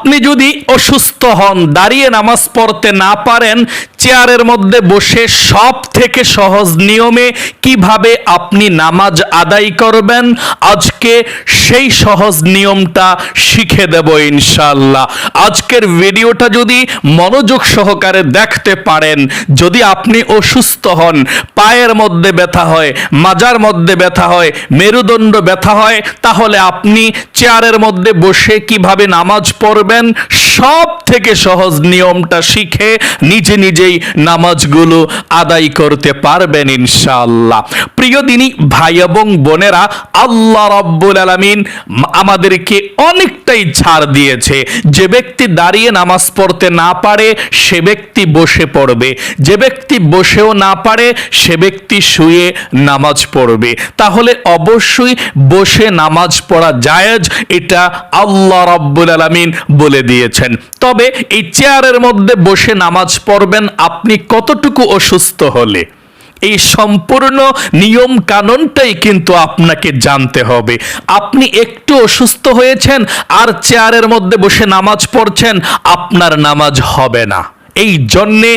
আপনি যদি অসুস্থ হন, দাঁড়িয়ে নামাজ পড়তে না পারেন, চেয়ারের মধ্যে বসে সব থেকে সহজ নিয়মে কীভাবে আপনি নামাজ আদায় করবেন, আজকে সেই সহজ নিয়মটা শিখে দেব ইনশাল্লাহ আজকের ভিডিওটা যদি মনোযোগ সহকারে দেখতে পারেন, যদি আপনি অসুস্থ হন, পায়ের মধ্যে ব্যথা হয়, মাজার মধ্যে ব্যথা হয়, মেরুদণ্ড ব্যথা হয়, তাহলে আপনি চেয়ারের মধ্যে বসে কীভাবে নামাজ পড়বেন সব থেকে সহজ নিয়মটা শিখে নিজে নিজেই নামাজগুলো আদায় করতে পারবেন ইনশাআল্লাহ। প্রিয় দিনী, ভাই এবং বোনেরা, আল্লাহ রাব্বুল আলামিন আমাদেরকে অনেকটাই ছাড় দিয়েছে। যে ব্যক্তি দাঁড়িয়ে নামাজ পড়তে না পারে, সে ব্যক্তি বসে পড়বে। যে ব্যক্তি বসেও না পারে, সে ব্যক্তি শুয়ে নামাজ পড়বে। তাহলে অবশ্যই বসে নামাজ পড়া জায়েজ। এটা আল্লাহ রাব্বুল আলামিন বলে দিয়েছেন। তবে এই চেয়ারের মধ্যে বসে নামাজ পড়বেন আপনি কতটুকু অসুস্থ হলে? এই সম্পূর্ণ নিয়ম কানুনটাই কিন্তু আপনাকে জানতে হবে। আপনি একটু অসুস্থ হয়েছেন আর চেয়ারের মধ্যে বসে নামাজ পড়ছেন, আপনার নামাজ হবে না। এই জন্যে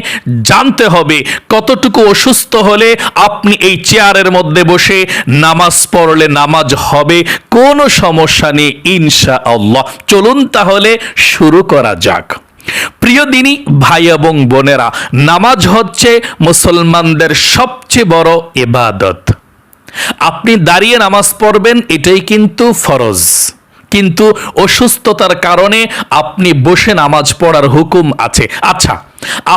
জানতে হবে কতটুকু অসুস্থ হলে আপনি এই চেয়ারের মধ্যে বসে নামাজ পড়লে নামাজ হবে, কোনো সমস্যা নেই ইনশা আল্লাহ চলুন তাহলে শুরু করা যাক। প্রিয় দিনী, ভাই এবং বোনেরা, নামাজ হচ্ছে মুসলমানদের সবচেয়ে বড় এবাদত আপনি দাঁড়িয়ে নামাজ পড়বেন, এটাই কিন্তু ফরজ। কিন্তু অসুস্থতার কারণে আপনি বসে নামাজ পড়ার হুকুম আছে। আচ্ছা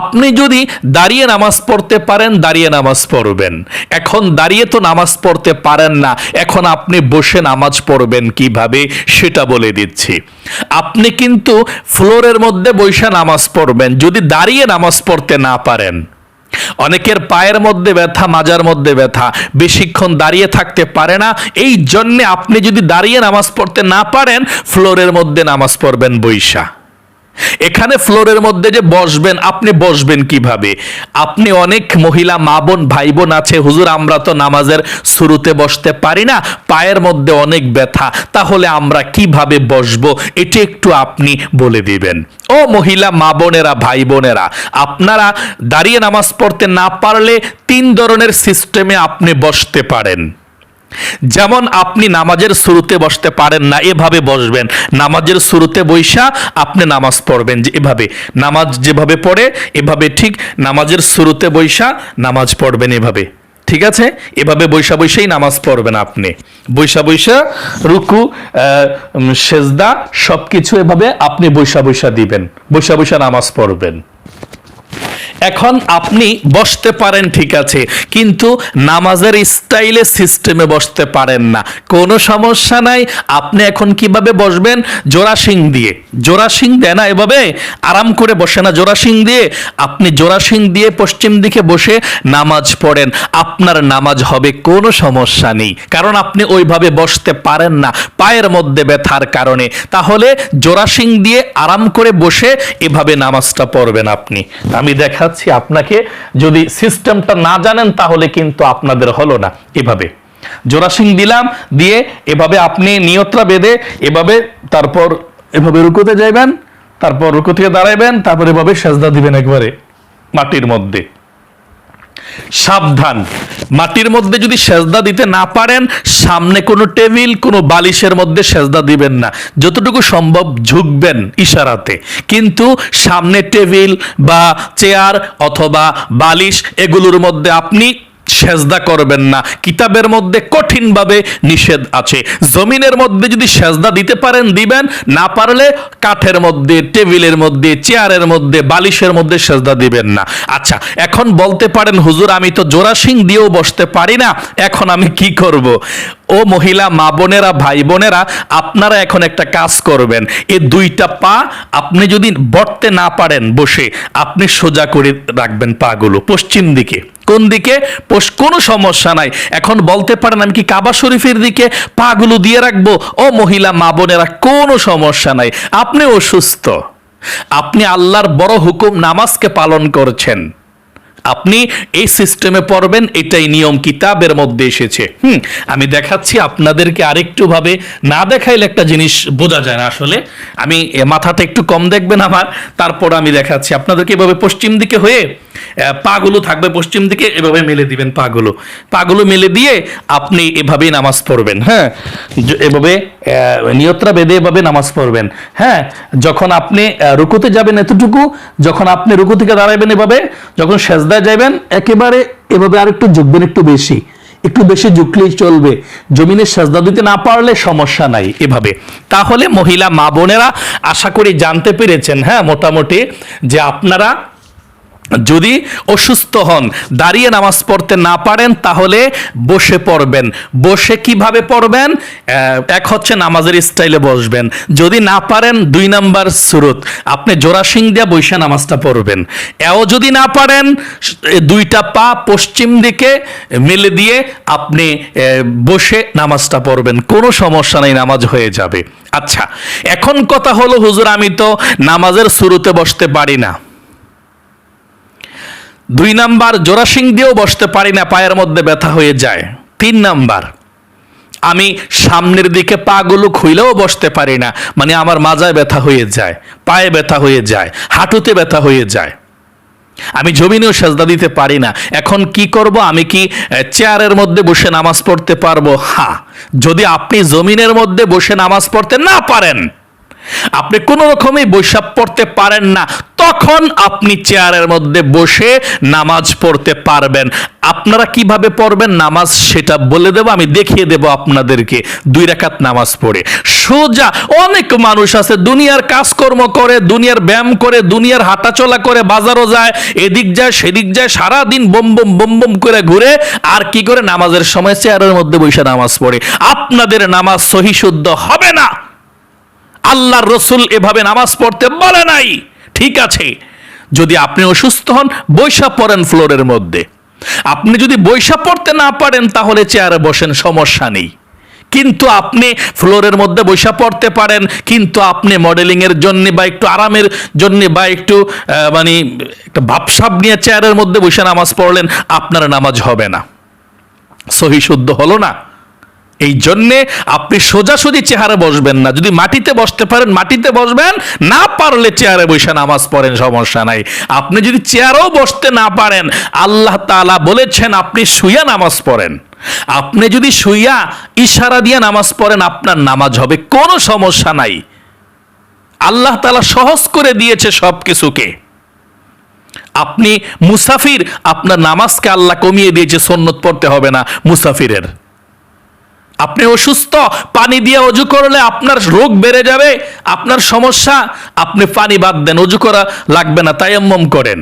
আপনি যদি দাঁড়িয়ে নামাজ পড়তে পারেন, দাঁড়িয়ে নামাজ পড়বেন। এখন দাঁড়িয়ে তো নামাজ পড়তে পারেন না, এখন আপনি বসে নামাজ পড়বেন কীভাবে সেটা বলে দিচ্ছি। আপনি কিন্তু ফ্লোরের মধ্যে বসে নামাজ পড়বেন, যদি দাঁড়িয়ে নামাজ পড়তে না পারেন। অনেকের পায়ের মধ্যে ব্যথা, মাজার মধ্যে ব্যথা। বেশিক্ষণ দাঁড়িয়ে থাকতে পারে না। এই জন্যে আপনি যদি দাঁড়িয়ে নামাজ পড়তে না পারেন, ফ্লোরের মধ্যে নামাজ পড়বেন বৈশা। এখানে ফ্লোরের মধ্যে যে বসবেন, আপনি বসবেন কীভাবে? আপনি অনেক মহিলা, মা বোন ভাই বোন আছে, হুজুর, আমরা তো নামাজের শুরুতে বসতে পারি না, পায়ের মধ্যে অনেক ব্যথা, তাহলে আমরা কীভাবে বসবো? এটি একটু আপনি বলে দিবেন। ও মহিলা, মা বোনেরা, ভাই বোনেরা, আপনারা দাঁড়িয়ে নামাজ পড়তে না পারলে তিন ধরনের সিস্টেমে আপনি বসতে পারেন। যেমন আপনি নামাজের শুরুতে বসতে পারেন না, এভাবে বসবেন। নামাজের শুরুতে বৈশা আপনি নামাজ পড়বেন যে এভাবে। নামাজ যেভাবে পড়ে, এভাবে ঠিক নামাজের শুরুতে বৈশা নামাজ পড়বেন এভাবে। ঠিক আছে? এভাবে বৈশা বৈশাই নামাজ পড়বেন আপনি। বৈশা বৈশা, রুকু সেজদা সব কিছু এভাবে আপনি বৈশা বৈশা দিবেন। বৈশা বৈশা নামাজ পড়বেন। এখন আপনি বসতে পারেন, ঠিক আছে, কিন্তু নামাজের স্টাইলে সিস্টেমে বসতে পারেন না। কোনো সমস্যা নাই, আপনি এখন কীভাবে বসবেন? জোড়াসিং দিয়ে। জোড়াসিং দেয় না এভাবে, আরাম করে বসে না। জোড়াসিং দিয়ে আপনি জোড়াসিং দিয়ে পশ্চিম দিকে বসে নামাজ পড়েন। আপনার নামাজ হবে, কোনো সমস্যা নেই। কারণ আপনি ওইভাবে বসতে পারেন না, পায়ের মধ্যে ব্যথার কারণে। তাহলে জোড়াসিং দিয়ে আরাম করে বসে এভাবে নামাজটা পড়বেন আপনি। আমি দেখাচ্ছি আপনাকে। যদি সিস্টেমটা না জানেন, তাহলে কিন্তু আপনাদের হলো না। এভাবে জোড়াসিং দিলাম, দিয়ে এভাবে আপনি নিয়ত্রা বেঁধে এভাবে তারপর এভাবে রুকুতে যাইবেন, তারপর রুকু থেকে দাঁড়াইবেন, তারপর এভাবে সেজদা দিবেন একবারে মাটির মধ্যে। সাবধান। মাটির মধ্যে যদি সেজদা দিতে না পারেন, সামনে কোনো টেবিল, কোনো বালিশের মধ্যে সেজদা দিবেন না। যতটুকু সম্ভব ঝুঁকবেন ইশারাতে। কিন্তু সামনে টেবিল বা চেয়ার অথবা বালিশ, এগুলোর মধ্যে আপনি সেজদা করবেন না। কিতাবের মধ্যে কঠিনভাবে নিষেধ আছে। জমিনের মধ্যে যদি সেজদা দিতে পারেন, দিবেন। না পারলে কাঠের মধ্যে, টেবিলের মধ্যে, চেয়ারের মধ্যে, বালিশের মধ্যে সেজদা দিবেন না। আচ্ছা এখন বলতে পারেন, হুজুর, আমি তো জোরাসিং দিয়েও বসতে পারি না। এখন আমি কি করব? ও মহিলা, মা বোনেরা, ভাই বোনেরা, আপনারা এখন একটা কাজ করবেন। এই দুইটা পা আপনি যদি বটতে না পারেন বসে, আপনি সোজা করে রাখবেন পাগুলো পশ্চিম দিকে। কোন দিকে? কোনো সমস্যা নাই। এখন বলতে পারেন আমি কি কাবা শরীফের দিকে পাগুলো দিয়ে রাখব? ও মহিলা, মা বোনেরা, কোনো সমস্যা নাই। আপনি অসুস্থ আপনি আল্লাহর বড় হুকুম নামাজকে পালন করছেন। আপনি এই সিস্টেমে পড়বেন, এটাই নিয়ম কিতাবের মধ্যে এসেছে। হুম, আমি দেখাচ্ছি আপনাদেরকে আরেকটু ভাবে না দেখাইলে একটা জিনিস বোঝা যায় না আসলে। আমি মাথাটা একটু কম দেখবেন আমার, তারপর আমি দেখাচ্ছি। আপনাদেরকে এভাবে পশ্চিম দিকে হয়ে পাগুলো থাকবে পশ্চিম দিকে, এভাবে মেলে দিবেন পাগুলো। পাগুলো মেলে দিয়ে আপনি এভাবেই নামাজ পড়বেন হ্যাঁ? এভাবে নিয়ত্রা বেঁধে এভাবে নামাজ পড়বেন হ্যাঁ? যখন আপনি রুকুতে যাবেন এতটুকু, যখন আপনি রুকু থেকে দাঁড়াবেন এভাবে, যখন সেজদায় যাবেন একেবারে এভাবে আর একটু ঝুঁকবেন একটু বেশি। একটু বেশি ঝুঁকলেই চলবে। জমিনে সাজদা দিতে না পারলে সমস্যা নাই এভাবে। তাহলে মহিলা মা বোনেরা আশা করি জানতে পেরেছেন হ্যাঁ মোটামুটি যে আপনারা যদি অসুস্থ হন, দাঁড়িয়ে নামাজ পড়তে না পারেন, তাহলে বসে পড়বেন। বসে কীভাবে পড়বেন? এক হচ্ছে নামাজের স্টাইলে বসবেন। যদি না পারেন, দুই নাম্বার সুরত। আপনি জোড়াসিং দিয়া বৈশা নামাজটা পড়বেন। এও যদি না পারেন দুইটা পা পশ্চিম দিকে মেলে দিয়ে আপনি বসে নামাজটা পড়বেন। কোনো সমস্যা নেই, নামাজ হয়ে যাবে। আচ্ছা এখন কথা হলো, হুজুর, আমি তো নামাজের শুরুতে বসতে পারি না। দুই নাম্বার, জোড়াসিং দিয়েও বসতে পারি না, পায়ের মধ্যে ব্যথা হয়ে যায়। তিন নাম্বার, আমি সামনের দিকে পাগুলো খুইলেও বসতে পারি না মানে আমার মাজায় ব্যথা হয়ে যায়, পায়ে ব্যথা হয়ে যায়, হাঁটুতে ব্যথা হয়ে যায়। আমি জমিনেও সেজদা দিতে পারি না, এখন কি করব, আমি কি চেয়ারের মধ্যে বসে নামাজ পড়তে পারব? হ্যাঁ যদি আপনি জমিনের মধ্যে বসে নামাজ পড়তে না পারেন আপনি কোনো রকমই বৈশাখ পড়তে পারেন না। তখন আপনি চেয়ারের মধ্যে বসে নামাজ পড়তে পারবেন। আপনারা কীভাবে পড়বেন নামাজ সেটা বলে দেব, আমি দেখিয়ে দেব আপনাদেরকে। দুই রাকাত নামাজ পড়ে। সোজা অনেক মানুষ আছে, দুনিয়ার কাজকর্ম করে, দুনিয়ার ব্যায়াম করে, দুনিয়ার হাঁটাচলা করে, বাজারও যায়, এদিক যায়, সেদিক যায় সারা দিন বম বম বম বম করে ঘুরে, আর কি করে নামাজের সময় চেয়ারের মধ্যে বসে নামাজ পড়ে। আপনাদের নামাজ সহিশুদ্ধ হবে না। আল্লাহর রসুল এভাবে নামাজ পড়তে বলে নাই। ঠিক আছে। যদি আপনি অসুস্থ হন বৈশা পড়েন ফ্লোরের মধ্যে। আপনি যদি বৈশা পড়তে না পারেন, তাহলে চেয়ারে বসেন, সমস্যা নেই। কিন্তু আপনি ফ্লোরের মধ্যে বৈশা পড়তে পারেন, কিন্তু আপনি মডেলিং এর জন্য বা একটু আরামের জন্য বা একটু মানে একটা ভাবসাব নিয়ে চেয়ারের মধ্যে বসে নামাজ পড়লেন, আপনার নামাজ হবে না। সহি শুদ্ধ হলো না। এই জন্যে আপনি সোজাসুজি চেহারে বসবেন না। যদি মাটিতে বসতে পারেন, মাটিতে বসবেন, না পারলে চেয়ারে বসে নামাজ পড়েন, সমস্যা নাই। আপনি যদি চেয়ারেও বসতে না পারেন, আল্লাহ তাআলা বলেছেন আপনি শুইয়া নামাজ পড়েন। আপনি যদি শুইয়া ইশারা দিয়ে নামাজ পড়েন, আপনার নামাজ হবে, কোনো সমস্যা নাই। আল্লাহ তালা সহজ করে দিয়েছে সব কিছুকে আপনি মুসাফির, আপনার নামাজকে আল্লাহ কমিয়ে দিয়েছে, সন্নত পড়তে হবে না মুসাফিরের। আপনি অসুস্থ, পানি দিয়ে অজু করলে আপনার রোগ বেড়ে যাবে, আপনার সমস্যা, আপনি পানি বাদ দেন, অজু করা লাগবে না, তায়াম্মম করেন।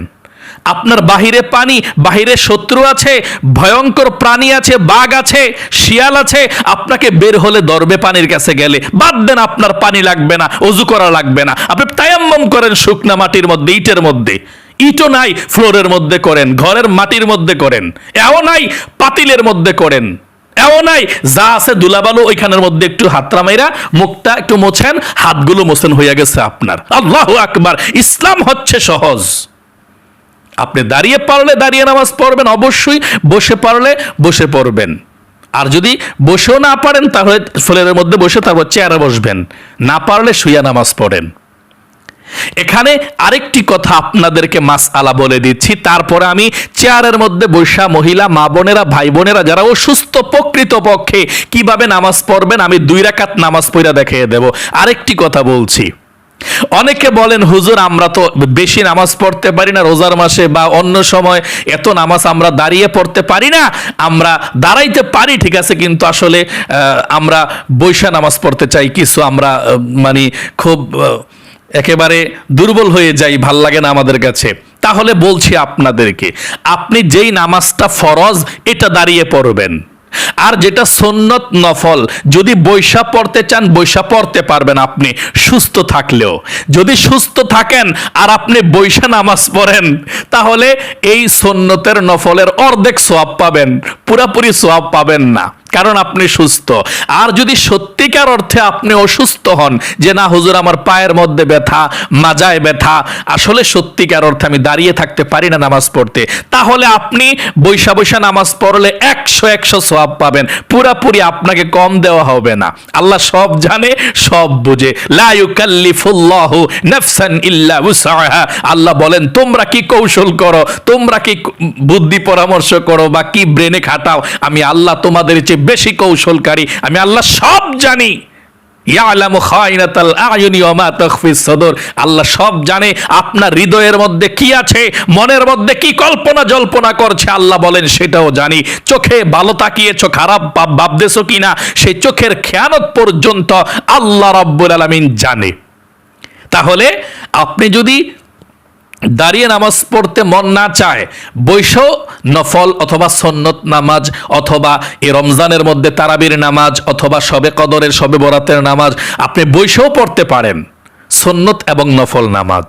আপনার বাহিরে পানি, বাহিরে শত্রু আছে, ভয়ঙ্কর প্রাণী আছে, বাঘ আছে, শিয়াল আছে, আপনাকে বের হলে দরবে পানির কাছে গেলে, বাদ দেন আপনার পানি লাগবে না, অজু করা লাগবে না। আপনি তায়াম্মম করেন শুকনা মাটির মধ্যে, ইটের মধ্যে। ইটও নাই, ফ্লোরের মধ্যে করেন, ঘরের মাটির মধ্যে করেন, এও নাই, পাতিলের মধ্যে করেন। এও নাই। যা আছে দুলাবালু ওইখানের মধ্যে একটু হাতরা মাইরা মুখটা একটু মোছেন, হাতগুলো মোছেন হইয়া গেছে আপনার। আল্লাহ আকবার, ইসলাম হচ্ছে সহজ। আপনি দাঁড়িয়ে পারলে দাঁড়িয়ে নামাজ পড়বেন, অবশ্যই বসে পারলে বসে পড়বেন। আর যদি বসেও না পারেন, তাহলে ফ্লোরের মধ্যে বসে তারপর চেয়ারে বসবেন। না পারলে শুইয়া নামাজ পড়েন। এখানে আরেকটি কথা আপনাদেরকে মাস আলা বলে দিচ্ছি। তারপরে আমি চেয়ারের মধ্যে বৈশা মহিলা, মা বোনেরা, ভাই বোনেরা, যারা অসুস্থ প্রকৃত পক্ষে কীভাবে নামাজ পড়বেন, আমি দুই রাকাত নামাজ পড়া দেখিয়ে দেব। আরেকটি কথা বলছি। অনেকে বলেন, হুজুর, আমরা তো বেশি নামাজ পড়তে পারি না, রোজার মাসে বা অন্য সময় এত নামাজ আমরা দাঁড়িয়ে পড়তে পারি না, আমরা দাঁড়াইতে পারি, ঠিক আছে, কিন্তু আসলে আমরা বৈশা নামাজ পড়তে চাই, কিছু আমরা মানে খুব একেবারে দুর্বল হয়ে যাই, ভালো লাগে না আমাদের কাছে। তাহলে বলছি আপনাদেরকে, আপনি যেই নামাজটা ফরজ, এটা দাঁড়িয়ে পড়বেন। আর যেটা সন্নত নফল, যদি বৈশা পড়তে চান, বৈশা পড়তে পারবেন আপনি, সুস্থ থাকলেও। যদি সুস্থ থাকেন আর আপনি বৈশা নামাজ পড়েন, তাহলে এই সন্নতের নফলের অর্ধেক সোয়াব পাবেন, পুরাপুরি সোয়াব পাবেন না। কারণ আপনি সুস্থ। আর যদি সত্যিকার অর্থে আপনি অসুস্থ হন, যে না, হুজুর, আমার পায়ের মধ্যে ব্যথা, মাজায় ব্যথা, আসলে সত্যিকার অর্থে আমি দাঁড়িয়ে থাকতে পারি না নামাজ পড়তে। তাহলে আপনি বৈশা বৈশা নামাজ পড়লে একশো একশো সওয়াব পাবেন। পুরাপুরি আপনাকে কম দেওয়া হবে না। আল্লাহ সব জানে, সব বুঝে। আল্লাহ বলেন, তোমরা কি কৌশল করো? তোমরা কি বুদ্ধি পরামর্শ করো বা কি ব্রেনে খাটাও? আমি আল্লাহ তোমাদের চেয়ে বেশি কৌশলকারী, আমি আল্লাহ সব জানি। আল্লাহ সব জানে, আপনার হৃদয়ের মধ্যে কি আছে, মনের মধ্যে কি কল্পনা জল্পনা করছে, আল্লাহ বলেন সেটাও জানি। চোখে ভালো তাকিয়েছো খারাপ ভাব ভাবতেছো কিনা, সেই চোখের খেয়ানত পর্যন্ত আল্লাহ রাব্বুল আলামিন জানে। তাহলে আপনি যদি দাঁড়িয়ে নামাজ পড়তে মন না চায় বৈশ নফল অথবা সন্নত নামাজ অথবা এই রমজানের মধ্যে তারাবির নামাজ অথবা সবে কদরের, সবে বরাতের নামাজ আপনি বৈশও পড়তে পারেন, সন্নত এবং নফল নামাজ।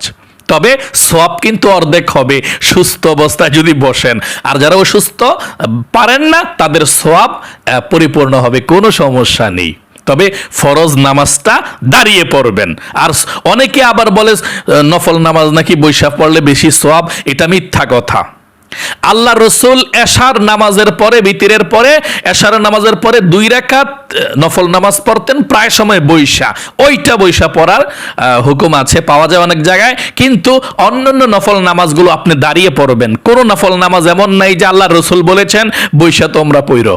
তবে সোয়াব কিন্তু অর্ধেক হবে, সুস্থ অবস্থায় যদি বসেন। আর যারা অসুস্থ, পারেন না, তাদের সোয়াব পরিপূর্ণ হবে, কোনো সমস্যা নেই। তবে ফরজ নামাজটা দাঁড়িয়ে পড়বেন। আর অনেকে আবার বলে নফল নামাজ নাকি বৈশাখ পড়লে বেশি সব এটা মিথ্যা কথা। আল্লাহ রসুল এশার নামাজের পরে বিতিরের পরে এশার নামাজের পরে দুই আহ, নফল নামাজ পড়তেন প্রায় সময় বৈশা। ওইটা বৈশা পড়ার হুকুম আছে পাওয়া যায় অনেক জায়গায়। কিন্তু অন্যান্য নফল নামাজগুলো আপনি দাঁড়িয়ে পড়বেন। কোনো নফল নামাজ এমন নাই যে আল্লাহ রসুল বলেছেন বৈশা তোমরা পইরো।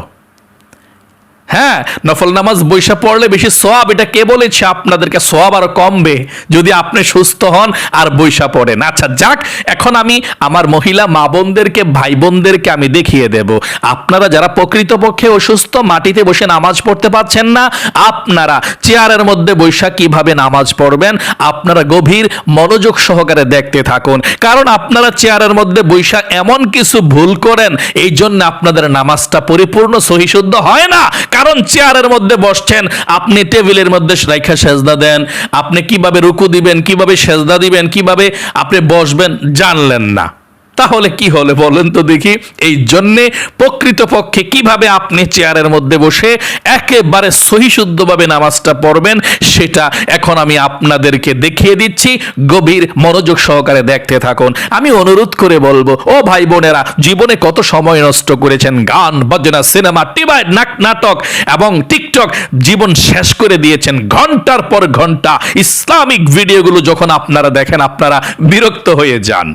হ্যাঁ নফল নামাজ বৈশা পড়লে বেশি সোয়াব এটা কে বলেছে? আপনাদেরকে সোয়াব আরও কমবে যদি আপনি সুস্থ হন আর বৈশা পড়েন। আচ্ছা যাক, এখন আমি আমার মহিলা মা বোনদেরকে, ভাই বোনদেরকে আমি দেখিয়ে দেব। আপনারা যারা প্রকৃতপক্ষে অসুস্থ, মাটিতে বসে নামাজ পড়তে পারছেন না, আপনারা চেয়ারের মধ্যে বৈশা কীভাবে নামাজ পড়বেন, আপনারা গভীর মনোযোগ সহকারে দেখতে থাকুন। কারণ আপনারা চেয়ারের মধ্যে বৈশা এমন কিছু ভুল করেন এই জন্য আপনাদের নামাজটা পরিপূর্ণ, সহিশুদ্ধ হয় না। কারণ চেয়ারের মধ্যে বসছেন, আপনি টেবিলের মধ্যে রাইখা সেজদা দেন। আপনি কীভাবে রুকু দিবেন, কীভাবে সেজদা দিবেন, কীভাবে আপনি বসবেন, জানলেন না। তাহলে কি হলে বলেন তো দেখি। এই জন্যে প্রকৃতপক্ষে কীভাবে আপনি চেয়ারের মধ্যে বসে একেবারে সহিশুদ্ধভাবে নামাজটা পড়বেন, সেটা এখন আমি আপনাদেরকে দেখিয়ে দিচ্ছি। গভীর মনোযোগ সহকারে দেখতে থাকুন। আমি অনুরোধ করে বলব, ও ভাই বোনেরা, জীবনে কত সময় নষ্ট করেছেন? গান, বাজনা, সিনেমা টিভাই নাক নাটক এবং টিকটক জীবন শেষ করে দিয়েছেন। ঘণ্টার পর ঘণ্টা ইসলামিক ভিডিওগুলো যখন আপনারা দেখেন, আপনারা বিরক্ত হয়ে যান।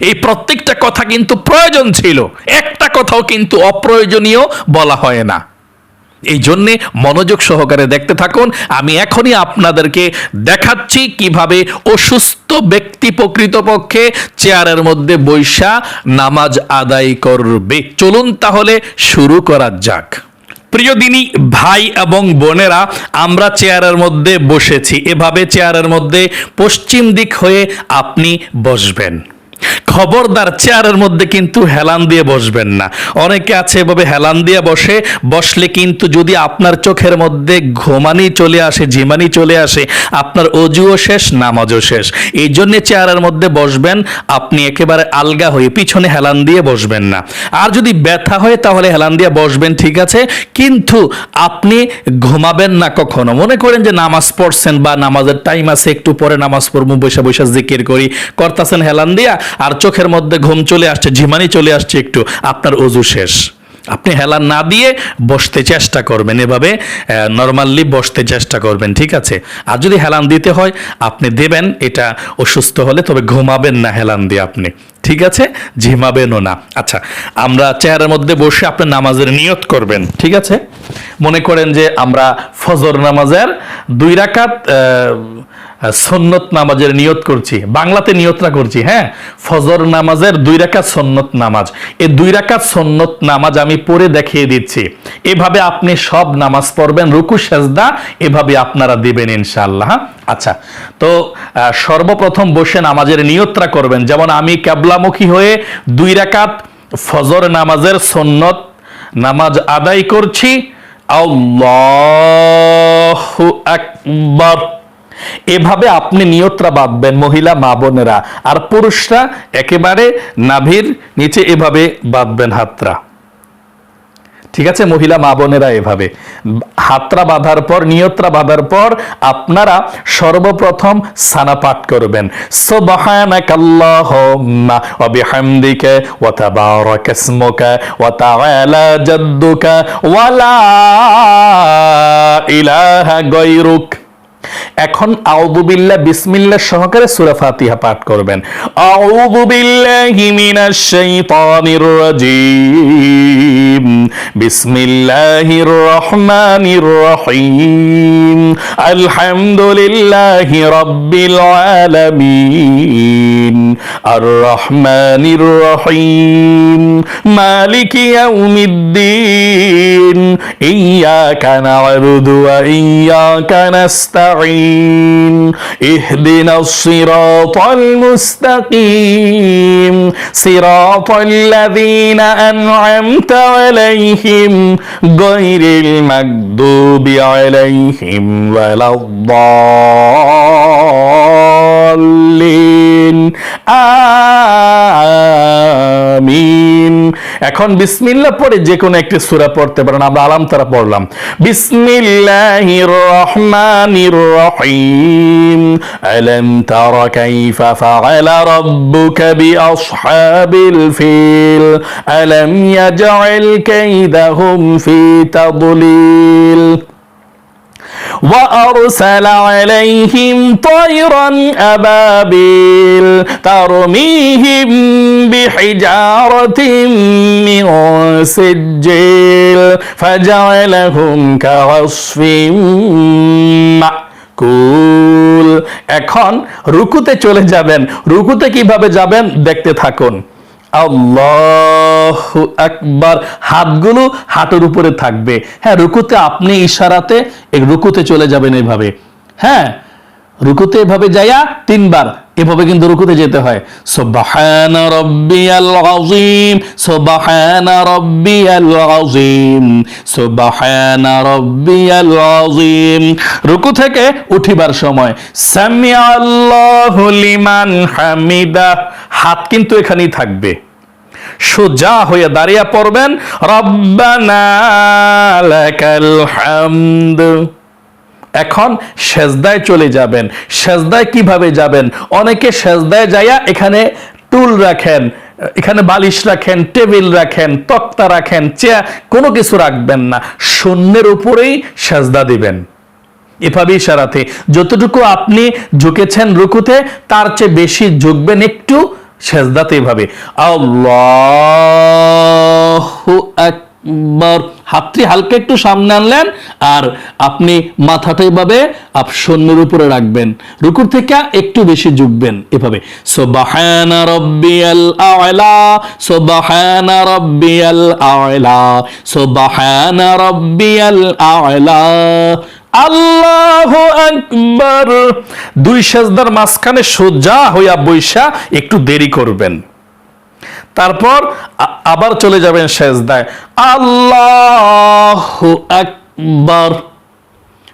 এই প্রত্যেকটা কথা কিন্তু প্রয়োজন ছিল। একটা কথাও কিন্তু অপ্রয়োজনীয় বলা হয় না। এই জন্যে মনোযোগ সহকারে দেখতে থাকুন, আমি এখনই আপনাদেরকে দেখাচ্ছি কীভাবে অসুস্থ ব্যক্তি প্রকৃতপক্ষে চেয়ারের মধ্যে বৈশা নামাজ আদায় করবে। চলুন তাহলে শুরু করা যাক। প্রিয় দিনী, ভাই এবং বোনেরা, আমরা চেয়ারের মধ্যে বসেছি। এভাবে চেয়ারের মধ্যে পশ্চিম দিক হয়ে আপনি বসবেন। খবরদার চেয়ারের মধ্যে কিন্তু হেলান দিয়ে বসবেন না। অনেকে আছে এভাবে হেলান দিয়ে বসে, বসলে কিন্তু যদি আপনার চোখের মধ্যে ঘুমানি চলে আসে, ঝিমানি চলে আসে, আপনার অজুও শেষ, নামাজও শেষ। এই জন্যে চেয়ারের মধ্যে বসবেন, আপনি একেবারে আলগা হয়ে পিছনে হেলান দিয়ে বসবেন না। আর যদি ব্যথা হয় তাহলে হেলান দিয়ে বসবেন, ঠিক আছে? কিন্তু আপনি ঘুমাবেন না কখনো। মনে করেন যে নামাজ পড়ছেন বা নামাজের টাইম আছে, একটু পরে নামাজ পড়ব বৈশা বৈশা জিকির করি, করতেছেন হেলান দিয়া আর চোখের মধ্যে ঘুম চলে আসছে, ঝিমানি চলে আসছে একটু, আপনার অজু শেষ। আপনি হেলান না দিয়ে বসতে চেষ্টা করবেন এভাবে নর্মালি বসতে চেষ্টা করবেন, ঠিক আছে? আর যদি হেলান দিতে হয়, আপনি দেবেন, এটা অসুস্থ হলে তবে ঘুমাবেন না হেলান দিয়ে আপনি, ঠিক আছে? ঝিমাবেনও না। আচ্ছা আমরা চেয়ারের মধ্যে বসে আপনি নামাজের নিয়ত করবেন, ঠিক আছে? মনে করেন যে আমরা ফজর নামাজের দুই রাকাত সন্নত নামাজের নিয়ত করছি, বাংলাতে নিয়তটা করছি হ্যাঁ? ফজর নামাজের দুই রাকাত সন্নত নামাজ। এই দুই রাকাত সন্নত নামাজ আমি পড়ে দেখিয়ে দিচ্ছি। এভাবে আপনি সব নামাজ পড়বেন, রুকু, সেজদা, এভাবে আপনারা দিবেন ইনশাআল্লাহ হ্যাঁ? আচ্ছা তো সর্বপ্রথম বসে নামাজের নিয়তটা করবেন। যেমন আমি ক্যাবলামুখী হয়ে দুই রাকাত ফজর নামাজের সন্নত নামাজ আদায় করছি। আল্লাহু আকবার। এভাবে আপনি নিয়ত্রা বাঁধবেন, মহিলা, মা বোনেরা। আর পুরুষরা একেবারে নাভির নিচে এভাবে বাঁধবেন হাতরা। ঠিক আছে? মহিলা, মা বোনেরা এভাবে। হাতরা বাঁধার পর, নিয়ত্রা বাঁধার পর আপনারা সর্বপ্রথম সানা পাঠ করবেন। ইলাহা গায়রুক। এখন আউযুবিল্লাহ বিসমিল্লাহ সহকারে সূরা ফাতিহা পাঠ করবেন। আউযু বিল্লাহি মিনাশ শাইতানির রাজীম। বিসমিল্লাহির রহমানির রহিম। আলহামদুলিল্লাহি রাব্বিল আলামিন। আর রহমানির রহিম। মালিকি ইয়াউমিদ্দিন। ইয়াকা না'বুদু ওয়া ইয়াকা নাস্তাঈন أجمعين اهدنا الصراط المستقيم. صراط الذين أنعمت عليهم. غير المكذوب عليهم ولا الضالين. آه আমিন। এখন বিসমিল্লাহ পড়ে যে কোনো একটি সূরা পড়তে পারেন, আমরা আলাম তারা পড়লাম। বিসমিল্লাহির রহমানির রহিম আলাম তারা কাইফা ফাআলা রাব্বুকা বিআসহাবিল ফিল। আলাম ইয়াজআল কাইদাহুম ফি তাদলিল। وأرسل عليهم طيرا أبابيل ترميهم بحجارة من سجيل فجعلهم كعصف মাকুল এখন রুকুতে চলে যাবেন রুকুতে কিভাবে যাবেন দেখতে থাকুন আল্লাহ একবার হাতগুলো হাঁটুর উপরে থাকবে। হ্যাঁ রুকুতে আপনি ইশারাতে রুকুতে চলে যাবেন এইভাবে। হ্যাঁ রুকুতে এভাবে যাইয়া তিনবার এভাবে কিন্তু রুকুতে যেতে হয়। সুবহান রাব্বিয়াল আযীম, সুবহান রাব্বিয়াল আযীম, সুবহান রাব্বিয়াল আযীম। রুকু থেকে উঠিবার সময় সামি আল্লাহু লিমান হামিদা। হাত কিন্তু এখানেই থাকবে। সোজা হয়ে দাঁড়িয়ে পড়বেন, রব্বানা লাকাল হামদ। এখন সেজদায় চলে যাবেন। সেজদায় কীভাবে যাবেন? অনেকে সেজদায় যাইয়া এখানে টুল রাখেন, এখানে বালিশ রাখেন, টেবিল রাখেন, তক্তা রাখেন, চেয়ার, কোনো কিছু রাখবেন না। শূন্যের উপরেই সেজদা দিবেন। এভাবে ইশারাতে যতটুকু আপনি ঝুঁকেছেন রুকুতে, তার চেয়ে বেশি ঝুঁকবেন একটু সেজদাতে এভাবে। আল্লাহু আকবার। হাতটি হালকা একটু সামনে আনলেন আর আপনি মাথাটা এভাবে আপ শূন্যের উপরে রাখবেন। রুকুর থেকে একটু বেশি ঝুঁকবেন এভাবে। সুবহানা রাব্বিয়াল আ'লা, সুবহানা রাব্বিয়াল আ'লা, সুবহানা রাব্বিয়াল আ'লা। আল্লাহু আকবার। দুই সেজদার মাঝখানে সোজা হইয়া বৈশা একটু দেরি করবেন। তারপর আবার চলে যাবেন সেজদায়। আল্লাহু আকবার।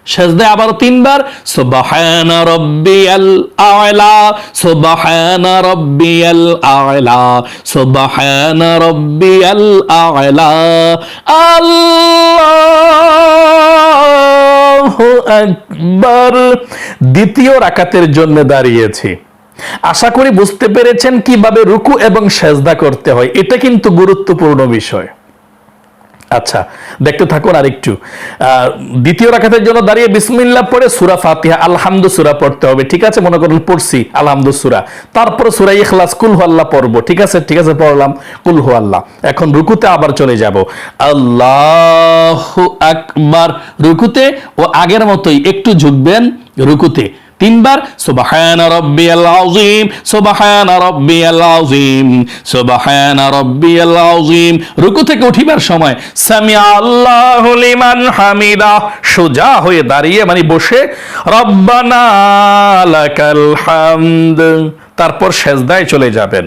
সেজদায় আবার তিনবার, সুবহান রাব্বিয়াল আ'লা, সুবহান রাব্বিয়াল আ'লা, সুবহান রাব্বিয়াল আ'লা। আল্লাহু আকবার। দ্বিতীয় রাকাতের জন্য দাঁড়িয়েছি। আশা করি বুঝতে পেরেছেন কীভাবে রুকু এবং সেজদা করতে হয়। এটা কিন্তু গুরুত্বপূর্ণ বিষয়। আচ্ছা দেখতে থাকুন আরেকটু। দ্বিতীয় রাকাতের জন্য দাঁড়িয়ে বিসমিল্লাহ পড়ে সুরা ফাতিহা, আলহামদু সুরা পড়তে হবে। ঠিক আছে, মনে করুন পড়ছি, আলহামদু সুরা। তারপর সুরা ইখলাস, কুল আল্লাহ পড়ব। ঠিক আছে ঠিক আছে, পড়লাম, কুল হু আল্লাহ। এখন রুকুতে আবার চলে যাব। আল্লাহ আকবার। রুকুতে ও আগের মতোই একটু ঝুঁকবেন রুকুতে। তিনবার, সুবাহান সুবাহান সুবাহান রুকু থেকে উঠিবার সময় সামি আল্লাহ লিমান হামিদা, সোজা হয়ে দাঁড়িয়ে মানে বসে, রব্বানা লাকাল হামদ। তারপর শেষদায় চলে যাবেন।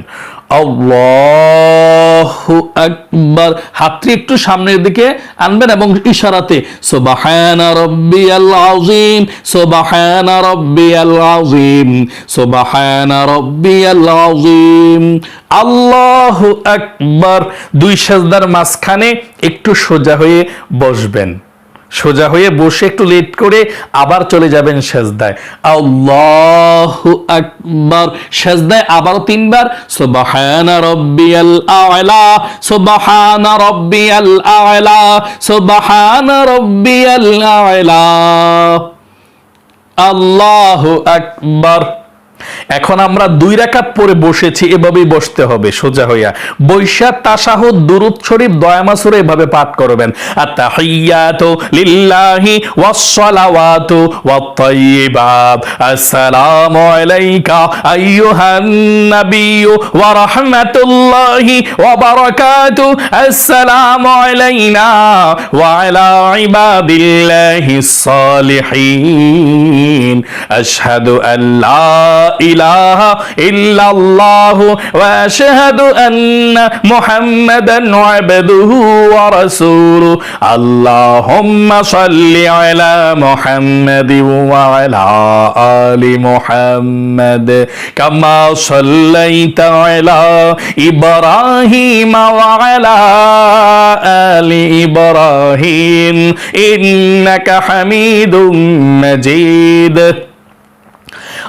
আকবার। হাতটি একটু সামনের দিকে আনবেন এবং ইশারাতে, সুবহানা রাব্বিয়াল দুই সাজদার মাঝখানে একটু সোজা হয়ে বসবেন। সোজা হয়ে বসে একটু লেট করে আবার চলে যাবেন সেজদায়। আল্লাহু আকবার। সেজদায় আবার তিনবার, সুবহানা রাব্বিয়াল আ'লা, সুবহানা রাব্বিয়াল আ'লা, সুবহানা রাব্বিয়াল আ'লা। আল্লাহু আকবার। এখন আমরা দুই রাকাত পরে বসেছি, এভাবেই বসতে হবে, সোজা হইয়া। বৈশা তাশাহুদ দুরুদ শরীফ দয়ামাসুরে এভাবে পাঠ করবেন। আত্তাহিয়াতু লিল্লাহি আসসালামু আলাইকা আইয়ুহান ওয়া রাহমাতুল্লাহি ওয়া বারাকাতু। আসসালামু আলাইনা ওয়া আলা ইবাদিল্লাহিস সালিহিন আশহাদু আন লা إله إلا الله وأشهد أن محمدا عبده ورسوله اللهم صل على محمد وعلى آل محمد كما صليت على إبراهيم وعلى آل إبراهيم إنك حميد مجيد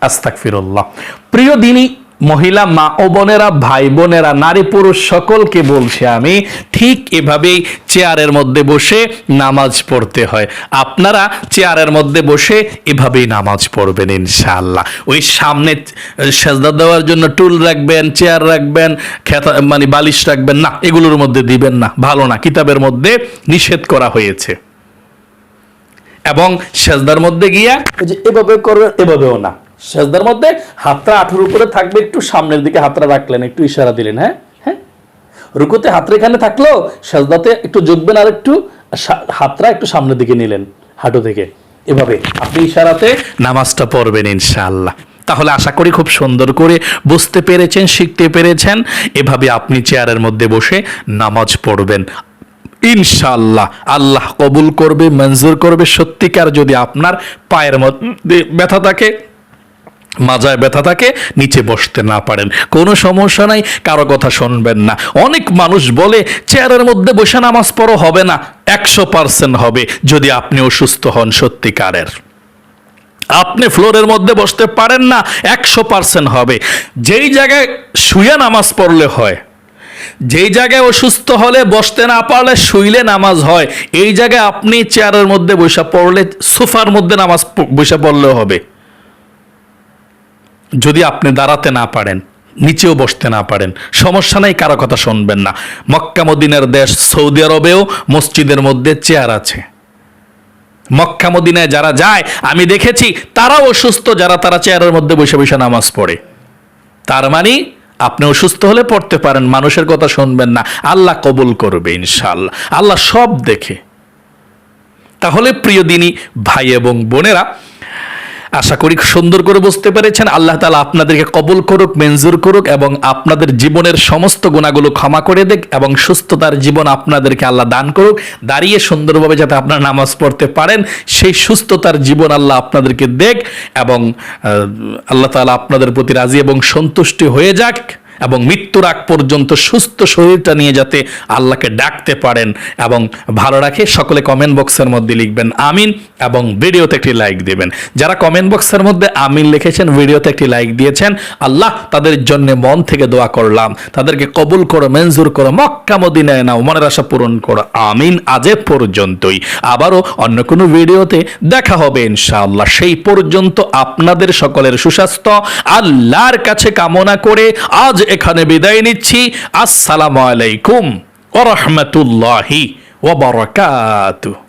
আস্তাগফিরুল্লাহ। প্রিয় দিনী, মহিলা, মা ও বোনেরা, ভাই বোনেরা, নারী পুরুষ সকলকে বলছি আমি, ঠিক এভাবেই চেয়ারের মধ্যে বসে নামাজ পড়তে হয়। আপনারা চেয়ারের মধ্যে বসে এভাবেই নামাজ পড়বেন ইনশাআল্লাহ। ওই সামনে সেজদা দেওয়ার জন্য টুল রাখবেন, চেয়ার রাখবেন, খেতা মানে বালিশ রাখবেন, না, এগুলোর মধ্যে দিবেন না, ভালো না, কিতাবের মধ্যে নিষেধ করা হয়েছে। এবং সেজদার মধ্যে গিয়া এভাবে করবেন, এভাবেও না। সেজদার মধ্যে হাতটা আঠুর উপরে থাকবে, একটু সামনের দিকে হাতটা রাখলেন, একটু ইশারা দিলেন হ্যাঁ? হ্যাঁ? রুকুতে হাতটা এখানে থাকল সেজদাতে একটু যোগবেন আর একটু হাতটা একটু সামনের দিকে নিলেন, হাঁটু থেকে। এভাবে আপনি ইশারাতে নামাজটা পড়বেন, ইনশাআল্লাহ। তাহলে আশা করি খুব সুন্দর করে বুঝতে পেরেছেন, শিখতে পেরেছেন। এভাবে আপনি চেয়ারের মধ্যে বসে নামাজ পড়বেন। ইনশাআল্লাহ, আল্লাহ কবুল করবে, মঞ্জুর করবে। সত্যিকার যদি আপনার পায়ের মধ্যে ব্যথা থাকে মাজায় ব্যথা থাকে, নিচে বসতে না পারেন। কোনো সমস্যা নাই, কারও কথা শুনবেন না। অনেক মানুষ বলে, চেয়ারের মধ্যে বসে নামাজ পড়ো, হবে না। একশো পার্সেন্ট হবে, যদি আপনি অসুস্থ হন সত্যিকারের। আপনি ফ্লোরের মধ্যে বসতে পারেন না, একশো পার্সেন্ট হবে। যেই জায়গায় শুয়ে নামাজ পড়লে হয়, যেই জায়গায় অসুস্থ হলে বসতে না পারলে শুইলে নামাজ হয়, এই জায়গায় আপনি চেয়ারের মধ্যে বসে পড়লে, সোফার মধ্যে নামাজ বসে পড়লেও হবে। যদি আপনি দাঁড়াতে না পারেন, নিচেও বসতে না পারেন, সমস্যা নাই, কারও কথা শুনবেন না। মক্কা মদিনের দেশ সৌদি আরবেও মসজিদের মধ্যে চেয়ার আছে। মক্কা মদিনায় যারা যায়, আমি দেখেছি তারাও অসুস্থ, যারা তারা চেয়ারের মধ্যে বসে বসে নামাজ পড়ে। তার মানে আপনি অসুস্থ হলে পড়তে পারেন, মানুষের কথা শুনবেন না। আল্লাহ কবুল করবে, ইনশাআল্লাহ। আল্লাহ সব দেখে। তাহলে প্রিয় দিনী, ভাই এবং বোনেরা আশা করি সুন্দর করে বুঝতে পেরেছেন। আল্লাহ তালা আপনাদেরকে কবুল করুক, মঞ্জুর করুক এবং আপনাদের জীবনের সমস্ত গুণাগুলো ক্ষমা করে দেখ এবং সুস্থতার জীবন আপনাদেরকে আল্লাহ দান করুক। দাঁড়িয়ে সুন্দরভাবে যাতে আপনার নামাজ পড়তে পারেন, সেই সুস্থতার জীবন আল্লাহ আপনাদেরকে দেখ এবং আল্লাহ তালা আপনাদের প্রতি রাজি এবং সন্তুষ্টি হয়ে যাক। এবং মৃত্যুর আগ পর্যন্ত সুস্থ শরীরটা নিয়ে যাতে আল্লাহকে ডাকতে পারেন এবং ভালো রাখে, সকলে কমেন্ট বক্সের মধ্যে লিখবেন আমিন এবং ভিডিওতে একটি লাইক দেবেন। যারা কমেন্ট বক্সের মধ্যে আমিন লিখেছেন, ভিডিওতে একটি লাইক দিয়েছেন, আল্লাহ তাদের জন্য মন থেকে দোয়া করলাম। তাদেরকে কবুল করো, মঞ্জুর করো, মক্কা, মদিনায় নাও, মনের আশা পূরণ করো। আমিন আজ পর্যন্তই। আবারও অন্য কোনো ভিডিওতে দেখা হবে ইনশাআল্লাহ। সেই পর্যন্ত আপনাদের সকলের সুস্বাস্থ্য, আল্লাহর কাছে কামনা করে আজ এখানে বিদায় নিচ্ছি। আসসালামু আলাইকুম ওয়া রাহমাতুল্লাহি ওয়া বারাকাতুহু।